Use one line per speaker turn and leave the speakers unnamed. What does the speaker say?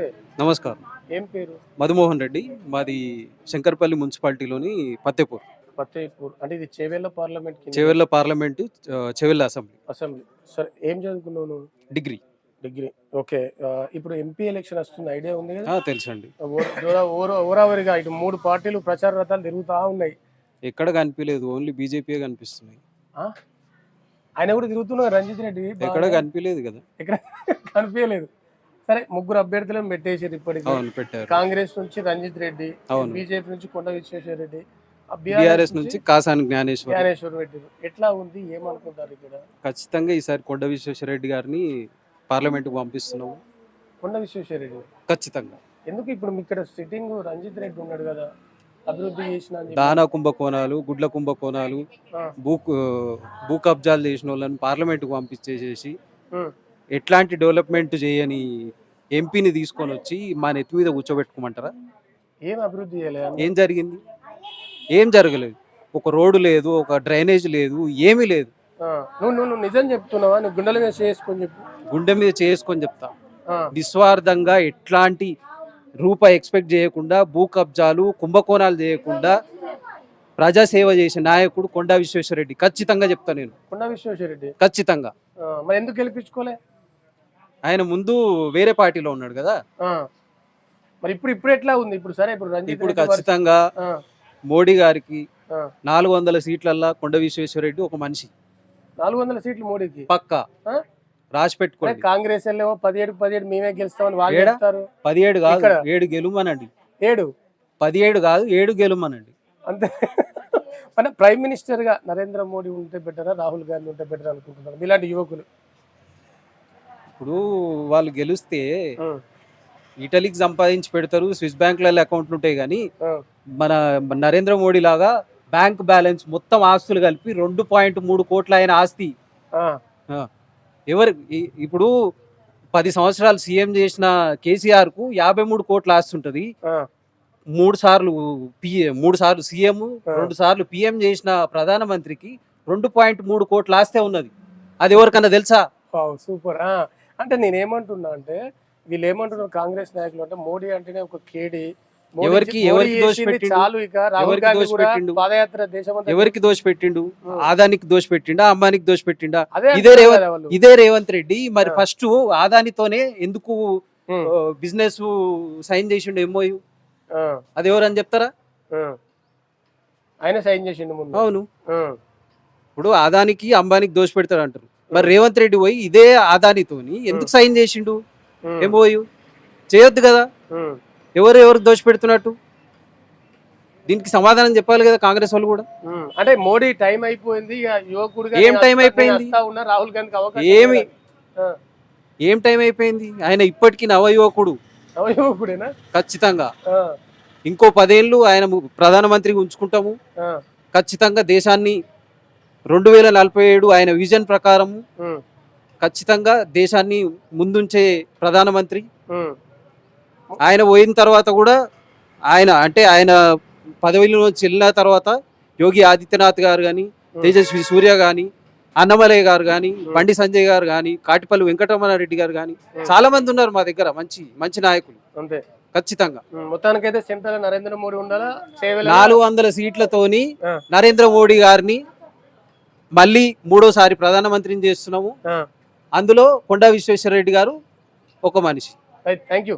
నమస్తే.
నమస్కారం.
ఏం పేరు?
మధుమోహన్ రెడ్డి. మాది శంకర్పల్లి మున్సిపాలిటీలోని పత్తేపూర్.
ఫతేపూర్ అంటే ఇది చేవెళ్ళ పార్లమెంట్ కింద?
Chevella parliament Chevella assembly.
Assembly. సరే ఏం చదువుకున్నావు నువ్వు?
డిగ్రీ.
డిగ్రీ. ఓకే. ఆ, ఇప్పుడు ఎంపీ ఎలక్షన్ వస్తుంది. ఐడియా ఉంది కదా?
ఆ, తెలుసండి.
ఓ- ఓరా- ఓర- ఓరావరిగా ఇటు మూడు పార్టీలు ప్రచార రథాలు తిరుగుతా ఉన్నాయి.
ఎక్కడ కనిపించలేదు. ఓన్లీ బీజేపీ కనిపిస్తున్నాయి.
ఆ? ఆయన కూడా తిరుగుతున్నారు రంజిత్ రెడ్డి. బాగా.
ఎక్కడ కనిపించలేదు కదా.
ఎక్కడ? కనిపించలేదు. సరే ముగ్గురు అభ్యర్థులను పెట్టేసారు ఇప్పటికి. కాంగ్రెస్ నుంచి రంజిత్ రెడ్డి బీజేపీ నుంచి కొండ విశ్వేశ్వర రెడ్డి
బీఆర్ఎస్ నుంచి కాసాని జ్ఞానేశ్వర్
జ్ఞానేశ్వర్ రెడ్డి. ఎట్లా ఉంది? ఏమనుకుంటారు ఇక్కడ?
ఖచ్చితంగా ఈసారి కొండ విశ్వేశ్వరరెడ్డి గారిని పార్లమెంట్కి పంపిస్తున్నాము.
కొండ విశ్వేశ్వర రెడ్డి.
ఖచ్చితంగా.
ఎందుకు ఇప్పుడు ఇక్కడ సిట్టింగ్ రంజిత్ రెడ్డి ఉన్నాడు కదా అభివృద్ధి చేసిన.
దానా కుంభకోణాలు గుడ్ల కుంభకోణాలు భూ భూ కబ్జాలు చేసిన వాళ్ళని పార్లమెంట్కి పంపించేసేసి ఎట్లాంటి డెవలప్మెంట్ చేయని ఎంపీని తీసుకొని వచ్చి మా నెత్తి మీద కూర్చోబెట్టుకోమంటారా?
ఏం అభివృద్ధి చేయలేదు
ఏం జరిగింది? ఏం జరగలేదు. ఒక రోడ్డు లేదు ఒక డ్రైనేజ్ లేదు ఏమీ లేదు.
నువ్వు నువ్వు నిజం చెప్తున్నావా? నువ్వు గుండెల మీద చేసుకొని చెప్పు.
గుండె మీద చేసుకొని చెప్తా. నిస్వార్థంగా ఎట్లాంటి రూపాయి ఎక్స్పెక్ట్ చేయకుండా భూ కబ్జాలు కుంభకోణాలు చేయకుండా ప్రజాసేవ చేసే నాయకుడు కొండా విశ్వేశ్వరరెడ్డి. ఖచ్చితంగా చెప్తా నేను.
కొండ విశ్వేశ్వర రెడ్డి
ఖచ్చితంగా
మరి ఎందుకు గెలిపించుకోలే?
ఆయన ముందు వేరే పార్టీలో ఉన్నాడు కదా?
మరి ఇప్పుడు ఇప్పుడు ఎట్లా ఉంది? ఇప్పుడు సరే ఇప్పుడు
ఇప్పుడు ఖచ్చితంగా మోడీ గారికి. నాలుగు వందల సీట్లల్లా కొండ విశ్వేశ్వరరెడ్డి ఒక మనిషి.
నాలుగు వందల సీట్లు మోడీకి?
పక్క? రాసి పెట్టుకోండి.
కాంగ్రెస్ పదిహేడు పదిహేడు మేమే గెలుస్తామని వాళ్ళు? చెప్తారు.
పదిహేడు కాదు. ఏడు గెలుమనండి.
ఏడు?
పదిహేడు కాదు ఏడు గెలుమనండి.
అంతే. మన ప్రైమ్ మినిస్టర్గా నరేంద్ర మోడీ ఉంటే బెటరా రాహుల్ గాంధీ ఉంటే బెటర్ అనుకుంటున్నారు ఇలాంటి యువకులు.
ఇప్పుడు వాళ్ళు గెలిస్తే ఇటలీకి సంపాదించి పెడతారు స్విస్ బ్యాంకులలో అకౌంట్లు ఉంటాయి కానీ మన నరేంద్ర మోడీ లాగా బ్యాంక్ బ్యాలెన్స్ మొత్తం ఆస్తులు కలిపి రెండు పాయింట్ మూడు కోట్ల అయిన ఆస్తి. ఎవరు ఇప్పుడు పది సంవత్సరాలు సీఎం చేసిన కేసీఆర్కు యాభై మూడు కోట్ల ఆస్తి ఉంటుంది. మూడు సార్లు పిఏ మూడు సార్లు సీఎం. రెండు సార్లు పిఎం చేసిన ప్రధానమంత్రికి రెండు పాయింట్ మూడు కోట్ల ఆస్తే ఉన్నది. అది ఎవరికన్నా తెలుసా?
సూపర్. అంటే నేను ఏమంటున్నా అంటే వీళ్ళు ఏమంటున్నారు కాంగ్రెస్ నాయకులు అంటే మోడీ అంటేనే ఒక కేడి.
ఎవరికి- ఎవరికి?
చాలు ఇక. రాహుల్
ఎవరికి
గాంధీ కూడా
దోషపెట్టిండు?
పాదయాత్ర దేశమంతా
ఎవరికి దోషపెట్టిండు
ఉం.
ఆదానికి దోషపెట్టిండా అంబానికి దోషపెట్టిండా
అదే
ఇదే రేవంత్. ఇదే రేవంత్ రెడ్డి. మరి. ఫస్ట్ ఆదానితోనే ఎందుకు బిజినెస్ సైన్ చేసిండు ఎంఓయు? అది ఎవరని చెప్తారా.
ఆయన సైన్ చేసిండు
అవును. ఇప్పుడు ఆదానికి అంబానికి దోష పెడతాడు అంటారు. మరి రేవంత్ రెడ్డి పోయి ఇదే ఆదానితోని ఎందుకు సైన్ చేసిండు?
ఉం,
ఎంఓయు చేయొద్దు కదా. ఎవరు ఎవరికి దోష పెడుతున్నట్టు దీనికి సమాధానం చెప్పాలి కదా కాంగ్రెస్ వాళ్ళు కూడా.
అంటే మోడీ టైం అయిపోయింది ఇక యువకుడుగా
ఏం టైం అయిపోయింది?
రాహుల్ అవకాశం
ఏమి? ఏం టైం అయిపోయింది? ఆయన ఇప్పటికీ నవయువకుడు.
నవ యువకుడేనా
ఖచ్చితంగా ఇంకో పదేళ్ళు ఆయన ప్రధానమంత్రిగా ఉంచుకుంటాము. ఖచ్చితంగా దేశాన్ని రెండు వేల నలభై ఏడు ఆయన విజన్ ప్రకారం ఖచ్చితంగా దేశాన్ని ముందుంచే ప్రధానమంత్రి. ఆయన పోయిన తర్వాత కూడా ఆయన అంటే ఆయన పదవిలో వెళ్ళిన తర్వాత యోగి ఆదిత్యనాథ్ గారు కానీ తేజస్వి సూర్య కానీ అన్నమలయ్య గారు కానీ బండి సంజయ్ గారు కానీ కాటిపల్లి వెంకటరమణారెడ్డి గారు కానీ చాలా మంది ఉన్నారు మా దగ్గర మంచి మంచి నాయకులు.
అంతే.
ఖచ్చితంగా.
మొత్తానికైతే నరేంద్ర మోడీ ఉండాలా?
నాలుగు వందల సీట్లతోని. నరేంద్ర మోడీ గారిని మళ్ళీ మూడోసారి ప్రధానమంత్రిని చేస్తున్నాము. అందులో కొండా విశ్వేశ్వరరెడ్డి గారు ఒక మనిషి.
Thank you